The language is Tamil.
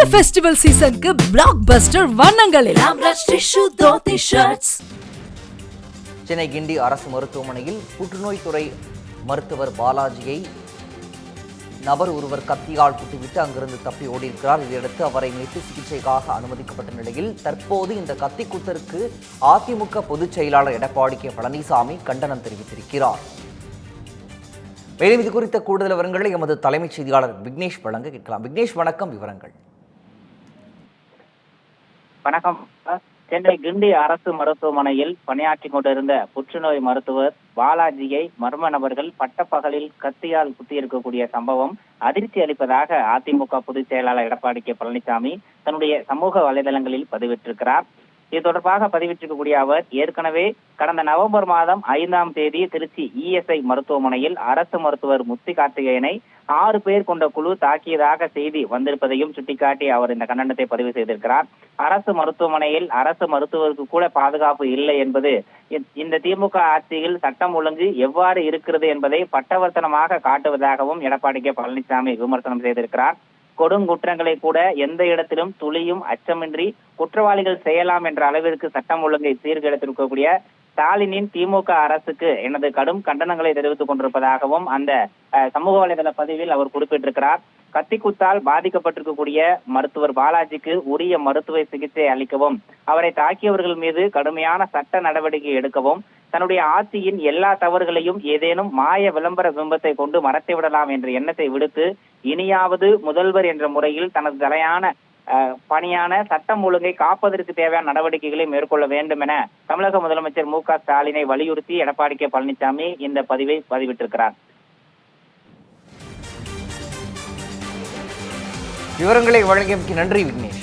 இந்த ஃபெஸ்டிவல் சீசனுக்கு பிளாக் பஸ்டர் வண்ணங்களில். சென்னை கிண்டி அரசு மருத்துவமனையில் புற்றுநோய் துறை மருத்துவர் பாலாஜியை நபர் ஒருவர் கத்தியால் குத்திவிட்டு அங்கிருந்து தப்பி ஓடியிருக்கிறார். இதையடுத்து அவரை மீட்டு சிகிச்சைக்காக அனுமதிக்கப்பட்ட நிலையில் தற்போது இந்த கத்தி குத்தருக்கு அதிமுக பொதுச் செயலாளர் எடப்பாடி கே. பழனிசாமி கண்டனம் தெரிவித்திருக்கிறார். மேலும் இது குறித்த கூடுதல் விவரங்களை எமது தலைமைச் செய்தியாளர் விக்னேஷ் வழங்க கேட்கலாம். விக்னேஷ் வணக்கம். விவரங்கள். வணக்கம். சென்னை கிண்டி அரசு மருத்துவமனையில் பணியாற்றி கொண்டிருந்த புற்றுநோய் மருத்துவர் பாலாஜியை மர்ம நபர்கள் பட்டப்பகலில் கத்தியால் குத்தியிருக்கக்கூடிய சம்பவம் அதிர்ச்சி அளிப்பதாக அதிமுக பொதுச் செயலாளர் எடப்பாடி கே பழனிசாமி தன்னுடைய சமூக வலைதளங்களில் பதிவிட்டிருக்கிறார். இது தொடர்பாக பதிவிட்டிருக்கக்கூடிய அவர் ஏற்கனவே கடந்த நவம்பர் மாதம் ஐந்தாம் தேதி திருச்சி இஎஸ்ஐ மருத்துவமனையில் அரசு மருத்துவர் முத்தி கார்த்திகேயனை ஆறு பேர் கொண்ட குழு தாக்கியதாக செய்தி வந்திருப்பதையும் சுட்டிக்காட்டி அவர் இந்த கண்டனத்தை பதிவு செய்திருக்கிறார். அரசு மருத்துவமனையில் அரசு மருத்துவருக்கு கூட பாதுகாப்பு இல்லை என்பது இந்த- திமுக ஆட்சியில் சட்டம் ஒழுங்கு எவ்வாறு இருக்கிறது என்பதை பட்டவர்த்தனமாக காட்டுவதாகவும் எடப்பாடி கே பழனிசாமி விமர்சனம் செய்திருக்கிறார். கொடுங்குற்றங்களை கூட எந்த இடத்திலும் துளியும் அச்சமின்றி குற்றவாளிகள் செய்யலாம் என்ற அளவிற்கு சட்டம் ஒழுங்கை சீர்கெடுத்திருக்கக்கூடிய ஸ்டாலினின் திமுக அரசுக்கு எனது கடும் கண்டனங்களை தெரிவித்துக் கொண்டிருப்பதாகவும் அந்த சமூக வலைதள பதிவில் அவர் குறிப்பிட்டிருக்கிறார். கத்திக்குத்தால் பாதிக்கப்பட்டிருக்கக்கூடிய மருத்துவர் பாலாஜிக்கு உரிய மருத்துவ சிகிச்சை அளிக்கவும் அவரை தாக்கியவர்கள் மீது கடுமையான சட்ட நடவடிக்கை எடுக்கவும் தன்னுடைய ஆட்சியின் எல்லா தவறுகளையும் ஏதேனும் மாய விளம்பர பிம்பத்தை கொண்டு மறத்து விடலாம் என்ற எண்ணத்தை விடுத்து இனியாவது முதல்வர் என்ற முறையில் தனது தலையான அஹ், பணியான சட்டம் ஒழுங்கை காப்பதற்கு தேவையான நடவடிக்கைகளை மேற்கொள்ள வேண்டும் என தமிழக முதலமைச்சர் மு க ஸ்டாலினை வலியுறுத்தி எடப்பாடி கே பழனிசாமி இந்த பதிவை பதிவிட்டிருக்கிறார். விவரங்களை வழங்கியமைக்கு நன்றி விக்னேஷ்.